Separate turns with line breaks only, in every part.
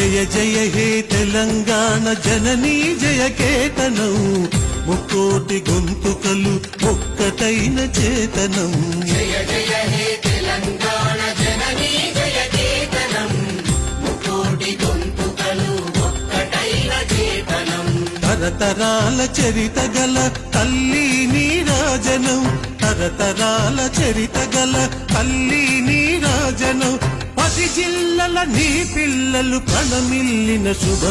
జయ జయ హే తెలంగాణ జననీ జయ కేతనం. ముక్కోటి గొంతుకలు ఒక్కటైన చేతనం.
జయ జయ హే తెలంగాణ జననీ జయ కేతనం. ముకోటి గొంతుకలు ఒక్కటైన చేతనం.
తరతరాల చరిత గల తల్లి నీరాజనం. తరతరాల చరిత గల తల్లి నీరాజనం. పది జిల్లల నీ పిల్లలు పదమిల్లిన శుభ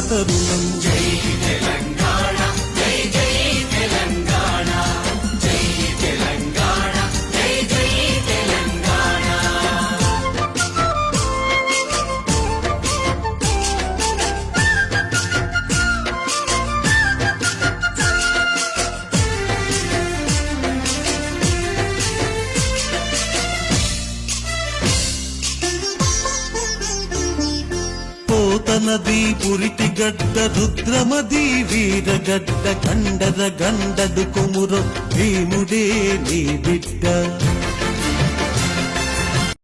పోతనది పురిటి గడ్డ రుద్రమది వీరగడ్డ కండర గండడు కొముర భీముడే నీ